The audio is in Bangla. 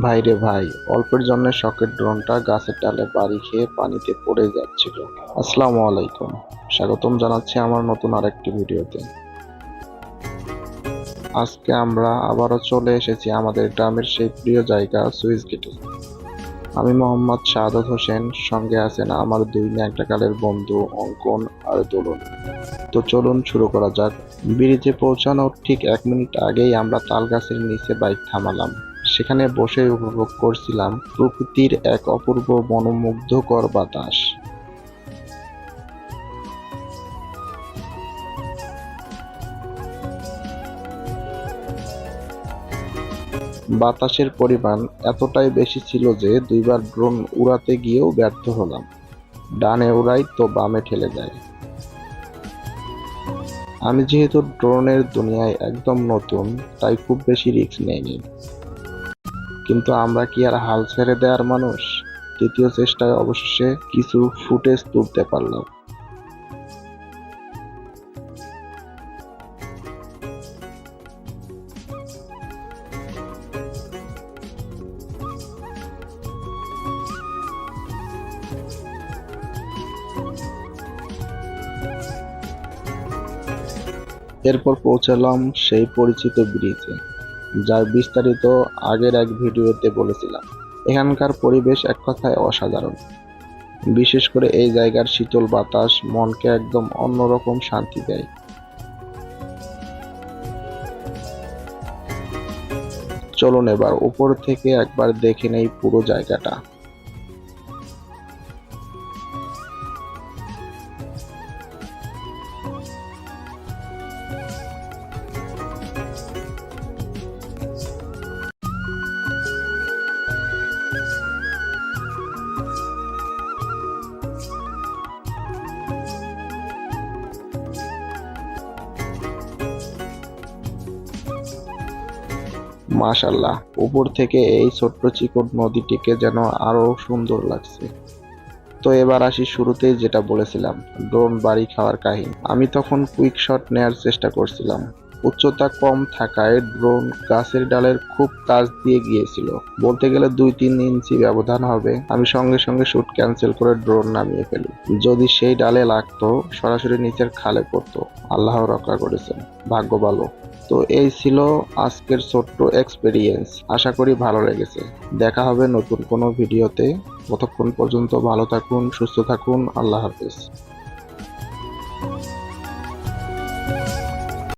ভাইরে ভাই, অল্পের জন্য শখের ড্রোনটা গাছের ডালে বাড়ি খেয়ে পানিতে পড়ে যাচ্ছিল। আসসালামু আলাইকুম। স্বাগতম জানাচ্ছি আমার নতুন আরেকটি ভিডিওতে। আজকে আমরা আবারও চলে এসেছি আমাদের গ্রামের সেই প্রিয় জায়গা সুইস গেটে। আমি মোহাম্মদ শাহাদত হোসেন, সঙ্গে আছেন আমার দুই ন্যাংটাকালের বন্ধু অঙ্কন আর দোলন। তো চলুন শুরু করা যাক। ব্রিজে পৌঁছানোর ঠিক এক মিনিট আগেই আমরা তাল গাছের নিচে বাইক থামালাম। সেখানে বসে উপভোগ করছিলাম প্রকৃতির এক অপূর্ব মনোমুগ্ধকর বাতাস। বাতাসের পরিমাণ এতটাই বেশি ছিল যে দুইবার ড্রোন উড়াতে গিয়েও ব্যর্থ হলাম। ডানে উড়াই তো বামে ঠেলে যায়। আমি যেহেতু ড্রোনের দুনিয়ায় একদম নতুন, তাই খুব বেশি রিস্ক নেইনি। কিন্তু আমরা কি আর হাল ছেড়ে দেওয়ার মানুষ? তৃতীয় চেষ্টায় অবশেষে কিছু ফুটেজ তুলতে পারলাম। এরপর পৌঁছালাম সেই পরিচিত ব্রিজে। যার বিস্তারিত আগের এক ভিডিওতে বলেছিলাম। এখানকার পরিবেশ এক কথায় অসাধারণ। বিশেষ করে এই জায়গার শীতল বাতাস মনকে একদম অন্যরকম শান্তি দেয়। চলুন এবার উপর থেকে একবার দেখে নেই পুরো জায়গাটা। মাশাল্লাহ উপর থেকে এই ছোট্ট চিকট নদীটিকে যেন আরও সুন্দর লাগছে। তো এবার আসি শুরুতেই যেটা বলেছিলাম, ড্রোন বাড়ি খাওয়ার কাহিনী। আমি তখন কুইক শট নেয়ার চেষ্টা করছিলাম। উচ্চতা কম থাকায় ড্রোন গাছের ডালের খুব কাছ দিয়ে গিয়েছিল। বলতে গেলে দুই তিন ইঞ্চি ব্যবধান হবে। আমি সঙ্গে সঙ্গে শুট ক্যান্সেল করে ড্রোন নামিয়ে ফেলি। যদি সেই ডালে লাগতো, সরাসরি নিচের খালে পড়তো। আল্লাহ রক্ষা করেছেন। ভাগ্য ভালো। তো এই ছিল আজকের ছোট্ট এক্সপেরিয়েন্স আশা করি ভালো লেগেছে। দেখা হবে নতুন কোনো ভিডিওতে। ততক্ষণ পর্যন্ত ভালো থাকুন, সুস্থ থাকুন। আল্লাহ হাফেজ।